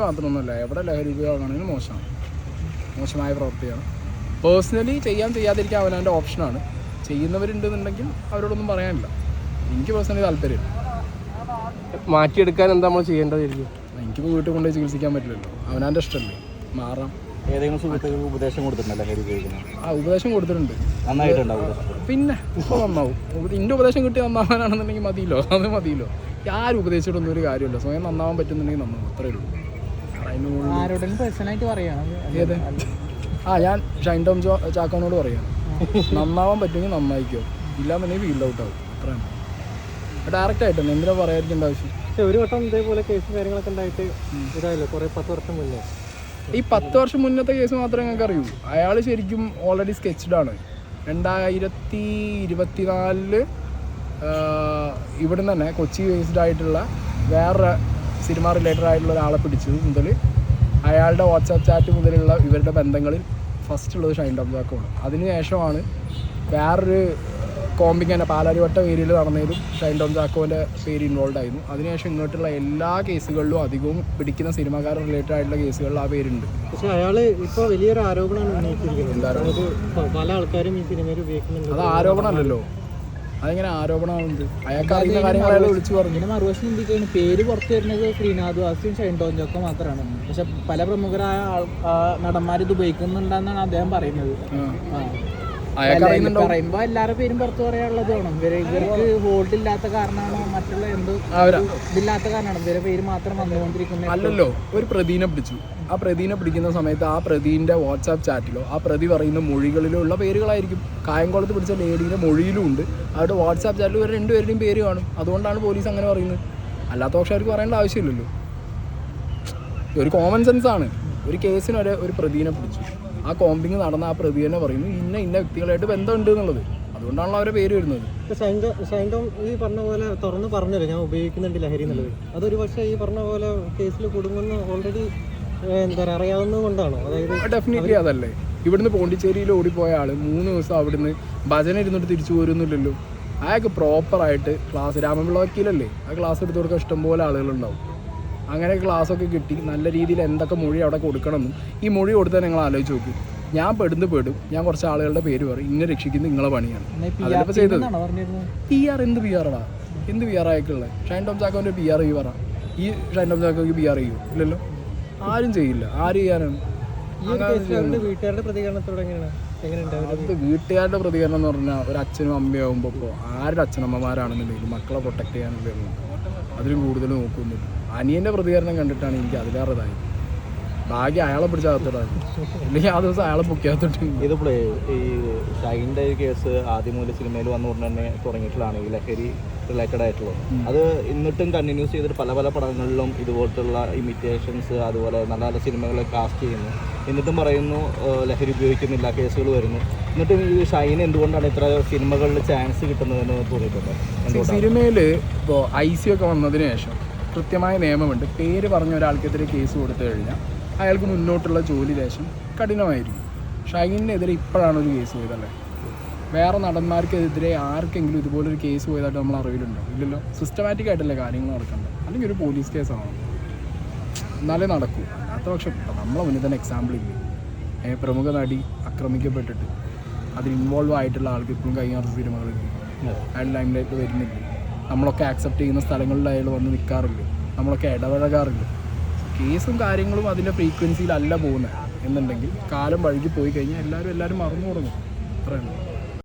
മാത്രമൊന്നുമല്ല എവിടെ ലഹരി ഉപയോഗമാണെങ്കിലും മോശമാണ്. മോശമായ പ്രവൃത്തിയാണ്. പേഴ്സണലി ചെയ്യാൻ ചെയ്യാതിരിക്കാൻ അവനവന്റെ ഓപ്ഷനാണ് ചെയ്യുന്നവരുണ്ടെന്നുണ്ടെങ്കിൽ അവരോടൊന്നും പറയാനില്ല. എനിക്ക് പേഴ്സണലി താല്പര്യമില്ല. മാറ്റിയെടുക്കാൻ എന്താ നമ്മൾ ചെയ്യേണ്ടതായിരിക്കും? എനിക്കിപ്പോൾ വീട്ടിൽ കൊണ്ടുപോയി ചികിത്സിക്കാൻ പറ്റില്ലല്ലോ. അവനവന്റെ ഇഷ്ടമല്ലേ? മാറാം. ഏതെങ്കിലും സുഹൃത്തുക്കൾക്ക് ഉപദേശം കൊടുത്തിട്ടുണ്ടല്ലോ ആ ഉപദേശം കൊടുത്തിട്ടുണ്ട്. നന്നായിട്ടുണ്ടാവും പിന്നെ ഇപ്പോൾ നന്നാവും. എന്റെ ഉപദേശം കിട്ടി നന്നാവാനാണെന്നുണ്ടെങ്കിൽ മതിയല്ലോ. അത് മതിയല്ലോ. ആരും ഉപദേശിച്ചിട്ടൊന്നും ഒരു കാര്യമില്ല. സ്വയം നന്നാവാൻ പറ്റുന്നുണ്ടെങ്കിൽ നന്നാവും. അത്രേ ഉള്ളൂ. പേഴ്സണലായിട്ട് ഏത്? ആ ഞാൻ ഷൈൻ ടോം ജോ ചാക്കോനോട് പറയാം. നന്നാവാൻ പറ്റുമെങ്കിൽ നന്നായിക്കോ. ഇല്ലാന്നുണ്ടെങ്കിൽ ഫീൽഡ് ഔട്ട് ആവും. അത്രയാണ് ഡയറക്റ്റ് ആയിട്ട് എന്തിനാ പറയാതിരിക്കേണ്ട ആവശ്യം? പക്ഷെ ഒരു വട്ടം ഇതേപോലെ കേസ് കാര്യങ്ങളൊക്കെ ഉണ്ടായിട്ട് ഇതായല്ലോ കുറേ പത്ത് വർഷം മുന്നേ. ഈ പത്ത് വർഷം മുന്നത്തെ കേസ് മാത്രമേ ഞങ്ങൾക്ക് അറിയൂ. അയാൾ ശരിക്കും ഓൾറെഡി സ്കെച്ച്ഡ് ആണ്. രണ്ടായിരത്തി ഇരുപത്തിനാലിൽ ഇവിടുന്ന് തന്നെ കൊച്ചി ബേസ്ഡ് ആയിട്ടുള്ള വേറെ സിനിമ റിലേറ്റഡ് ആയിട്ടുള്ള ഒരാളെ പിടിച്ചത് മുതൽ അയാളുടെ വാട്സാപ്പ് ചാറ്റ് മുതലുള്ള ഇവരുടെ ബന്ധങ്ങളിൽ ഫസ്റ്റ് ഉള്ളത് ഷൈൻ ടോം ജാക്കോണ് അതിനുശേഷമാണ് വേറൊരു കോമ്പിങ് തന്നെ പാലാരിവട്ട ഏരിയയിൽ നടന്നതിലും ഷൈൻ ടോം ജാക്കോന്റെ പേര് ഇൻവോൾവ് ആയിരുന്നു. അതിനുശേഷം ഇങ്ങോട്ടുള്ള എല്ലാ കേസുകളിലും അധികവും പിടിക്കുന്ന സിനിമാക്കാർ റിലേറ്റഡ് ആയിട്ടുള്ള കേസുകളിൽ ആ പേരുണ്ട്. പക്ഷേ അയാൾ ഇപ്പോൾ വലിയൊരു ആരോപണമാണ് ഉന്നയിച്ചിരിക്കുന്നത്. പല ആൾക്കാരും ഈ സിനിമയിൽ ഉപയോഗിക്കുന്നുണ്ട്. അത് ആരോപണമല്ലല്ലോ. അതെങ്ങനെ ആരോപണമാവുന്നത്? അയാൾക്ക് അറിയുന്ന കാര്യങ്ങൾ അയാൾ വിളിച്ചു പറഞ്ഞു പിന്നെ മറുവശം ചിന്തിക്കുകയാണ് പേര് പുറത്തു വരുന്നത് ശ്രീനാഥ് വാസിയും ഷൈൻ ടോം ജോക്കോ മാത്രമാണ്. പക്ഷെ പല പ്രമുഖരായ ആൾ നടന്മാർ ഇത് ഉപയോഗിക്കുന്നുണ്ടെന്നാണ് അദ്ദേഹം പറയുന്നത്. പറയുമ്പോ എല്ലാവരുടെ പേരും പുറത്തു പറയാനുള്ളത് വേണം. ഇവർ ഇവർക്ക് ഹോൾഡ് ഇല്ലാത്ത കാരണമാണോ മറ്റുള്ള എന്തോ ഇതില്ലാത്ത കാരണമാണ്. ഇവരെ പേര് മാത്രം വന്നുകൊണ്ടിരിക്കുന്നത്. അല്ലല്ലോ ഒരു പ്രതിനെ പിടിച്ചു. ആ പ്രതിനെ പിടിക്കുന്ന സമയത്ത് ആ പ്രതിന്റെ വാട്സാപ്പ് ചാറ്റിലോ ആ പ്രതി പറയുന്ന മൊഴികളിലോ ഉള്ള പേരുകളായിരിക്കും. കായംകുളത്ത് പിടിച്ച ലേഡിയുടെ മൊഴിയിലും ഉണ്ട്. അവരുടെ വാട്സാപ്പ് ചാറ്റിൽ ഒരു രണ്ടുപേരുടെയും പേര് കാണും. അതുകൊണ്ടാണ് പോലീസ് അങ്ങനെ പറയുന്നത്. അല്ലാത്ത പക്ഷെ അവർക്ക് പറയേണ്ട ആവശ്യമില്ലല്ലോ. ഒരു കോമൺ സെൻസ് ആണ്. ഒരു കേസിന് ഒരു പ്രതിനെ പിടിച്ചു. ആ കോമ്പിങ് നടന്ന ആ പ്രതി തന്നെ പറയുന്നു ഇന്ന ഇന്ന വ്യക്തികളായിട്ട് ബന്ധമുണ്ട് എന്നുള്ളത്. അതുകൊണ്ടാണല്ലോ അവരുടെ പേര് വരുന്നത്. സൈൻഡോം ഈ പറഞ്ഞ പോലെ തുറന്ന് പറഞ്ഞല്ലോ ഞാൻ ഉപയോഗിക്കുന്നുണ്ട് ലഹരി എന്നുള്ളത്. അതൊരു പക്ഷേ ഈ പറഞ്ഞ പോലെ കേസിൽ കുടുങ്ങുന്ന ഓൾറെഡി എന്താ പറയുക അറിയാവുന്നത് കൊണ്ടാണോ? അതായത് ഡെഫിനറ്റ്ലി അതല്ലേ. ഇവിടുന്ന് പോണ്ടിച്ചേരിയിൽ ഓടിപ്പോയ ആൾ മൂന്ന് ദിവസം അവിടുന്ന് ഭജന ഇരുന്നിട്ട് തിരിച്ചു പോരുന്നില്ലല്ലോ അയാൾക്ക് പ്രോപ്പറായിട്ട് ക്ലാസ് രാമപിള്ള വക്കീലല്ലേ? ആ ക്ലാസ് എടുത്ത് കൊടുക്കാൻ ഇഷ്ടംപോലെ ആളുകളുണ്ടാവും. അങ്ങനെ ക്ലാസ്സൊക്കെ കിട്ടി. നല്ല രീതിയിൽ എന്തൊക്കെ മൊഴി അവിടെ കൊടുക്കണമെന്നും. ഈ മൊഴി കൊടുത്താൽ നിങ്ങൾ ആലോചിച്ച് നോക്കി. ഞാൻ പെടുന്ന് പെടും? ഞാൻ കുറച്ച് ആളുകളുടെ പേര് പറയും. ഇങ്ങനെ രക്ഷിക്കുന്നത് നിങ്ങളെ പണിയാണ്. ചെയ്തത്. പി ആർ എന്ത് പി ആറാടാ എന്ത് പി ആർ ആയിട്ടുള്ളത് ഷൈൻ ടോം ചാക്കോന്റെ പി ആർ ഈ പറ. ഈ ഷൈൻ ടോം ചാക്കോക്ക് പി ആർ ചെയ്യൂ. ഇല്ലല്ലോ? ആരും ചെയ്യില്ല. ആര് ചെയ്യാനാണ്? വീട്ടുകാരുടെ പ്രതികരണത്തോടെ എങ്ങനെയാണ്? അത് വീട്ടുകാരുടെ പ്രതികരണം എന്ന് പറഞ്ഞാൽ ഒരു അച്ഛനും അമ്മയാകുമ്പോൾ ഇപ്പോൾ ആരുടെ അച്ഛനമ്മമാരാണെന്നുണ്ടെങ്കിൽ മക്കളെ പ്രൊട്ടക്ട് ചെയ്യാനുള്ള അതിലും കൂടുതൽ നോക്കുന്നില്ല അനിയന്റെ പ്രതികരണം കണ്ടിട്ടാണ് എനിക്ക് അതിലേറെ ഇതായത് ഭാഗ്യം അയാളെ പിടിച്ച അകത്തിടാൻ. അല്ലെങ്കിൽ ആ ദിവസം അയാളെ പൊക്കിയാത്തോട്ട് ഇതിപ്പോഴേ ഈ ഷൈന്റെ കേസ് ആദ്യം മുതൽ സിനിമയിൽ വന്നു ഉടനെ തന്നെ തുടങ്ങിയിട്ടുള്ളതാണ് ഈ ലഹരി റിലേറ്റഡ് ആയിട്ടുള്ളത്. അത് എന്നിട്ടും കണ്ടിന്യൂസ് ചെയ്തിട്ട് പല പല പടങ്ങളിലും ഇതുപോലത്തുള്ള ഇമിറ്റേഷൻസ് അതുപോലെ നല്ല നല്ല സിനിമകളെ കാസ്റ്റ് ചെയ്യുന്നു. എന്നിട്ടും പറയുന്നു ലഹരി ഉപയോഗിക്കുന്നില്ല കേസുകൾ വരുന്നു. എന്നിട്ടും ഈ ഷൈൻ എന്തുകൊണ്ടാണ് ഇത്ര സിനിമകളിൽ ചാൻസ് കിട്ടുന്നതെന്ന് തോന്നിയിട്ടുണ്ട്? സിനിമയിൽ ഇപ്പോൾ ഐ സി ഒക്കെ വന്നതിന് ശേഷം കൃത്യമായ നിയമമുണ്ട്. പേര് പറഞ്ഞ ഒരാൾക്കെതിരെ കേസ് കൊടുത്തു കഴിഞ്ഞാൽ അയാൾക്ക് മുന്നോട്ടുള്ള ജോലി ദേശം കഠിനമായിരിക്കും. ഷൈനിനെതിരെ ഇപ്പോഴാണ് ഒരു കേസ് പോയതല്ലേ? വേറെ നടന്മാർക്കെതിരെ ആർക്കെങ്കിലും ഇതുപോലൊരു കേസ് പോയതായിട്ട് നമ്മൾ അറിവിലുണ്ടോ? ഇല്ലല്ലോ. സിസ്റ്റമാറ്റിക് ആയിട്ടല്ലേ കാര്യങ്ങൾ നടക്കേണ്ടത് അല്ലെങ്കിൽ ഒരു പോലീസ് കേസാണ്? എന്നാലേ നടക്കൂ. അല്ലാത്ത പക്ഷം നമ്മളെ മുന്നിൽ തന്നെ എക്സാമ്പിൾ ഇല്ലേ? പ്രമുഖ നടി ആക്രമിക്കപ്പെട്ടിട്ട് അതിൽ ഇൻവോൾവ് ആയിട്ടുള്ള ആൾക്ക് ഇപ്പോഴും കഴിഞ്ഞ സിനിമകളിൽ അയാൾ ലൈംലൈറ്റ് വരുന്നില്ല? നമ്മളൊക്കെ ആക്സെപ്റ്റ് ചെയ്യുന്ന സ്ഥലങ്ങളിൽ അയാൾ വന്ന് നിൽക്കാറില്ല നമ്മളൊക്കെ ഇടപഴകാറില്ല. കേസും കാര്യങ്ങളും അതിന്റെ ഫ്രീക്വൻസിയിലല്ല പോകുന്നത് എന്നുണ്ടെങ്കിൽ കാലം വഴുകി പോയി കഴിഞ്ഞാൽ എല്ലാവരും എല്ലാവരും മറന്നു തുടങ്ങും. അത്രയാണ്